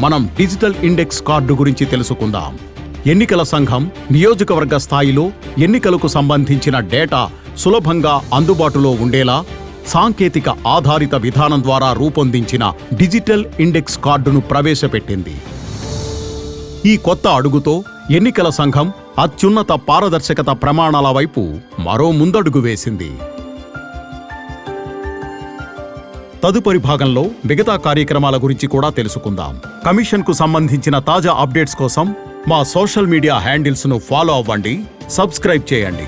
మనం digital index card గురించి తెలుసుకుందాం. ఎన్నికల సంఘం నియోజకవర్గ స్థాయిలో ఎన్నికలకు సంబంధించిన డేటా సులభంగా అందుబాటులో ఉండేలా సాంకేతిక ఆధారిత విధానం ద్వారా రూపొందించిన డిజిటల్ ఇండెక్స్ కార్డును ప్రవేశపెట్టింది. ఈ కొత్త అడుగుతో ఎన్నికల సంఘం అత్యున్నత పారదర్శకత ప్రమాణాల వైపు మరో ముందడుగు వేసింది. తదుపరి భాగంలో మిగతా కార్యక్రమాల గురించి కూడా తెలుసుకుందాం. కమిషన్కు సంబంధించిన తాజా అప్డేట్స్ కోసం మా సోషల్ మీడియా హ్యాండిల్స్ను ఫాలో అవ్వండి సబ్స్క్రైబ్ చేయండి.